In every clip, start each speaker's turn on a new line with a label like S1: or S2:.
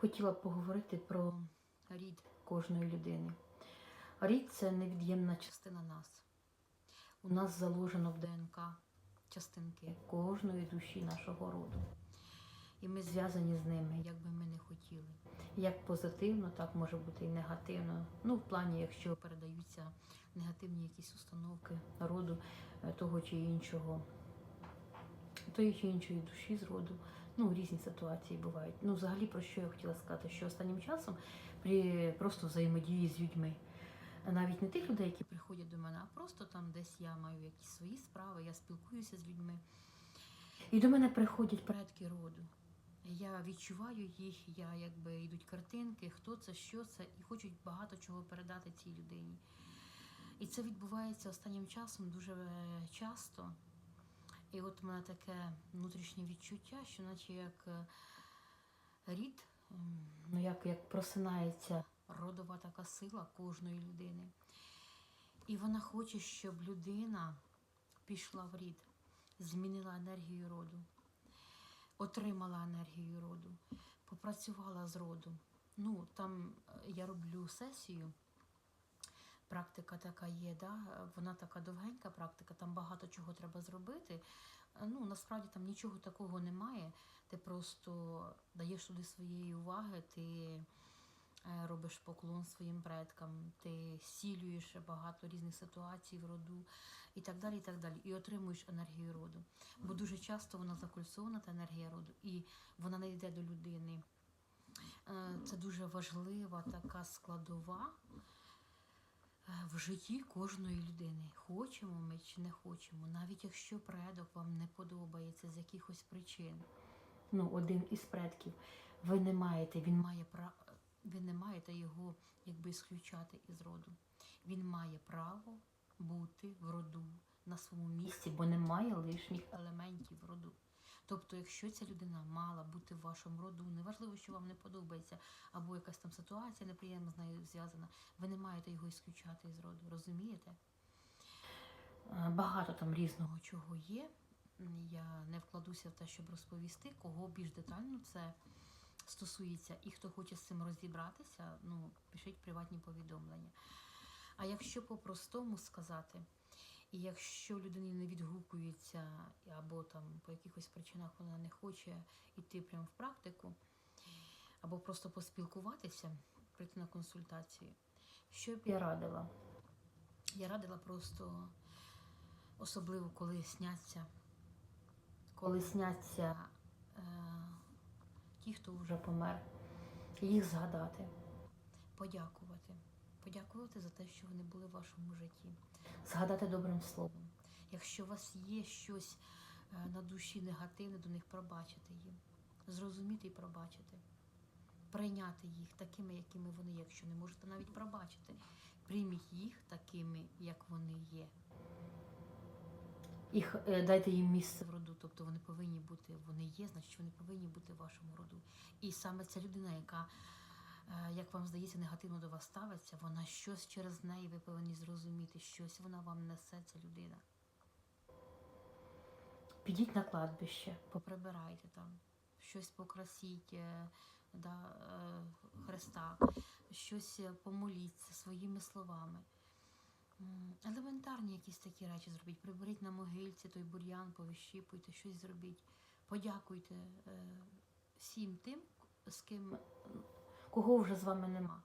S1: хотіла б поговорити про рід кожної людини. Рід це невід'ємна частина нас. У нас заложено в ДНК частинки кожної душі нашого роду. І ми зв'язані з ними, як би ми не хотіли. Як позитивно, так може бути і негативно. Ну, в плані, якщо передаються негативні якісь установки роду е, того чи іншого, тої чи іншої душі з роду. Ну, різні ситуації бувають. Ну, взагалі, про що я хотіла сказати, що останнім часом при просто взаємодії з людьми. Навіть не тих людей, які приходять до мене, а просто там десь я маю якісь свої справи, я спілкуюся з людьми. І до мене приходять предки роду. Я відчуваю їх, я якби йдуть картинки, хто це, що це, і хочуть багато чого передати цій людині. І це відбувається останнім часом дуже е, часто. І от у мене таке внутрішнє відчуття, що наче як е, рід, ну як, як просинається родова така сила кожної людини. І вона хоче, щоб людина пішла в рід, змінила енергію роду, отримала енергію роду, попрацювала з родом. Ну, там е, я роблю сесію. Практика така є, да? вона така довгенька практика, там багато чого треба зробити. Е, Ну, насправді там нічого такого немає. Ти просто даєш туди своєї уваги, ти е, робиш поклон своїм предкам, ти сілюєш багато різних ситуацій в роду і так далі. І так далі. І отримуєш енергію роду. Бо дуже часто вона закульцована, та енергія роду, і вона не йде до людини. Е, Це дуже важлива така складова в житті кожної людини. Хочемо ми чи не хочемо, навіть якщо предок вам не подобається з якихось причин. Ну, один із предків, ви не маєте, він має право, ви не маєте його якби ісключати із роду. Він має право бути в роду на своєму місці, бо немає лишніх елементів в роду. Тобто, якщо ця людина мала бути в вашому роду, неважливо, що вам не подобається, або якась там ситуація неприємна з нею зв'язана, ви не маєте його ісключати із роду, розумієте? Е, Багато там різного чого є. Я не вкладуся в те, щоб розповісти, кого більш детально це стосується, і хто хоче з цим розібратися, ну, пишіть приватні повідомлення. А якщо по-простому сказати, і якщо людині не відгукується, або там по якихось причинах вона не хоче йти прямо в практику, або просто поспілкуватися, прийти на консультацію, що б я радила? Я радила просто, особливо коли сняться, коли сняться е, ті, хто вже помер, їх згадати, подякувати. Подякувати за те, що вони були в вашому житті. Згадати добрим словом. Якщо у вас є щось е, на душі негативне, до них пробачити їм. Зрозуміти і пробачити. Прийняти їх такими, якими вони є. Якщо не можете навіть пробачити, прийміть їх такими, як вони є. Їх е, дайте їм місце в роду, тобто вони повинні бути, вони є, значить вони повинні бути в вашому роду. І саме ця людина, яка, як вам здається, негативно до вас ставиться, вона щось через неї, ви повинні зрозуміти, щось вона вам несе, ця людина. Підіть на кладбище, поприбирайте там, щось покрасіть е, да, е, Христа, щось е, помоліться своїми словами. Елементарні якісь такі речі зробіть. Приберіть на могильці той бур'ян, повищіпуйте, щось зробіть. Подякуйте всім тим, з ким, кого вже з вами нема.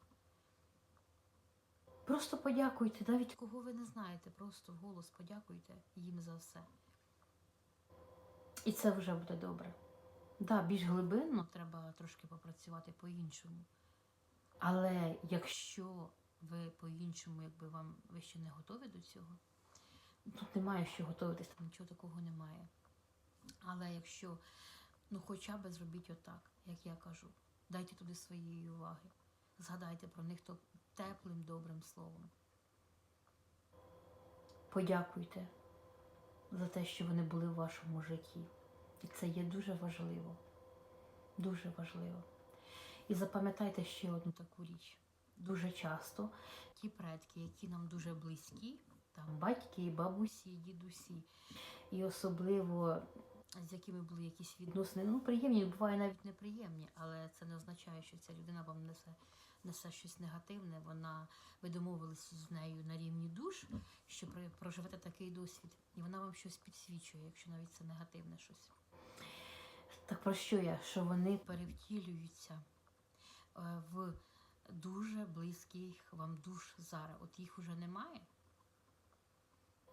S1: Просто подякуйте, навіть кого ви не знаєте, просто вголос подякуйте їм за все. І це вже буде добре. Да, більш глибинно треба трошки попрацювати по-іншому. Але якщо ви по-іншому, якби вам ви ще не готові до цього, тут немає що готуватися, нічого такого немає. Але якщо, ну хоча б зробіть отак, як я кажу, дайте туди своєї уваги, згадайте про них то теплим, добрим словом. Подякуйте за те, що вони були в вашому житті. І це є дуже важливо. Дуже важливо. І запам'ятайте ще одну таку річ. Дуже часто ті предки, які нам дуже близькі, там батьки, бабусі, дідусі, і особливо з якими були якісь відносини. Ну, приємні, буває навіть неприємні, але це не означає, що ця людина вам несе, несе щось негативне. Вона ви домовились з нею на рівні душ, що проживете такий досвід, і вона вам щось підсвічує, якщо навіть це негативне щось. Так про що я? Що вони перевтілюються е, в дуже близьких вам душ зараз. От їх уже немає.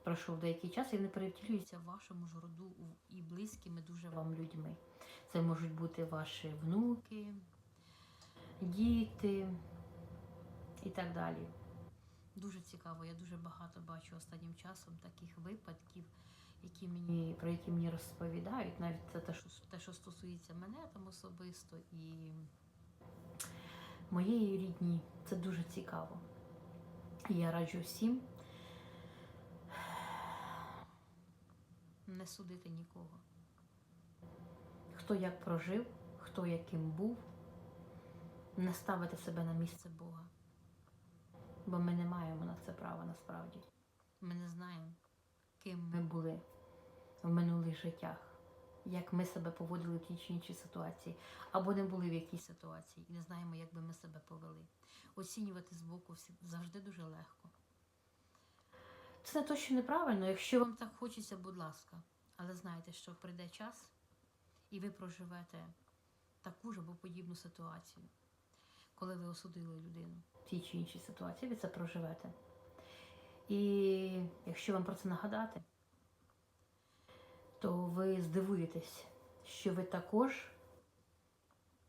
S1: Пройшов деякий час і вони перевтілюються в вашому ж роду і близькими дуже вам людьми. Це можуть бути ваші внуки, діти і так далі. Дуже цікаво, я дуже багато бачу останнім часом таких випадків, які мені, про які мені розповідають, навіть це те, що, те, що стосується мене там особисто і моєї рідні. Це дуже цікаво. І я раджу всім не судити нікого. Хто як прожив, хто яким був, не ставити себе на місце Бога. Бо ми не маємо на це права насправді. Ми не знаємо, ким ми були в минулих життях, як ми себе поводили в тій чи іншій ситуації, або не були в якійсь ситуації і не знаємо, як би ми себе повели. Оцінювати збоку завжди дуже легко. Це не то, що неправильно, якщо вам так хочеться, будь ласка. Але знайте, що прийде час, і ви проживете таку ж або подібну ситуацію, коли ви осудили людину в тій чи іншій ситуації, ви це проживете. І якщо вам про це нагадати, то ви здивуєтесь, що ви також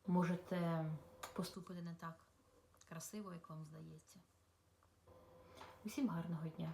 S1: можете поступити не так красиво, як вам здається. Усім гарного дня!